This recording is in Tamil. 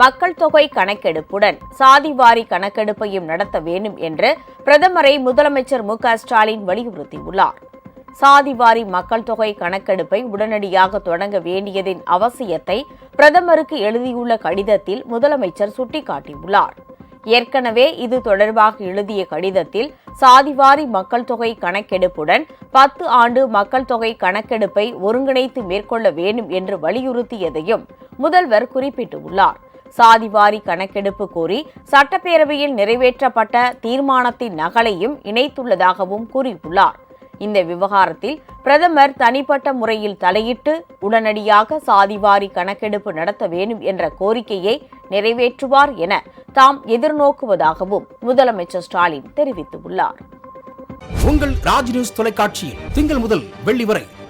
மக்கள் தொகை கணக்கெடுப்புடன் சாதிவாரி கணக்கெடுப்பையும் நடத்த வேண்டும் என்று பிரதமரை முதலமைச்சர் மு ஸ்டாலின் வலியுறுத்தியுள்ளார். சாதிவாரி மக்கள் தொகை கணக்கெடுப்பை உடனடியாக தொடங்க வேண்டியதின் அவசியத்தை பிரதமருக்கு எழுதியுள்ள கடிதத்தில் முதலமைச்சர் சுட்டிக்காட்டியுள்ளார். ஏற்கனவே இது தொடர்பாக எழுதிய கடிதத்தில் சாதிவாரி மக்கள் தொகை கணக்கெடுப்புடன் பத்து ஆண்டு மக்கள் தொகை கணக்கெடுப்பை ஒருங்கிணைத்து மேற்கொள்ள வேண்டும் என்று வலியுறுத்தியதையும் முதல்வர் குறிப்பிட்டுள்ளார். சாதிவாரி கணக்கெடுப்பு கோரி சட்டப்பேரவையில் நிறைவேற்றப்பட்ட தீர்மானத்தின் நகலையும் இணைத்துள்ளதாகவும் கூறியுள்ளார். இந்த விவகாரத்தில் பிரதமர் தனிப்பட்ட முறையில் தலையிட்டு உடனடியாக சாதிவாரி கணக்கெடுப்பு நடத்த வேண்டும் என்ற கோரிக்கையை நிறைவேற்றுவார் என தாம் எதிர்நோக்குவதாகவும் முதலமைச்சர் ஸ்டாலின் தெரிவித்துள்ளார். உங்கள் ராஜ் நியூஸ் தொலைக்காட்சியில் திங்கள் முதல் வெள்ளி வரை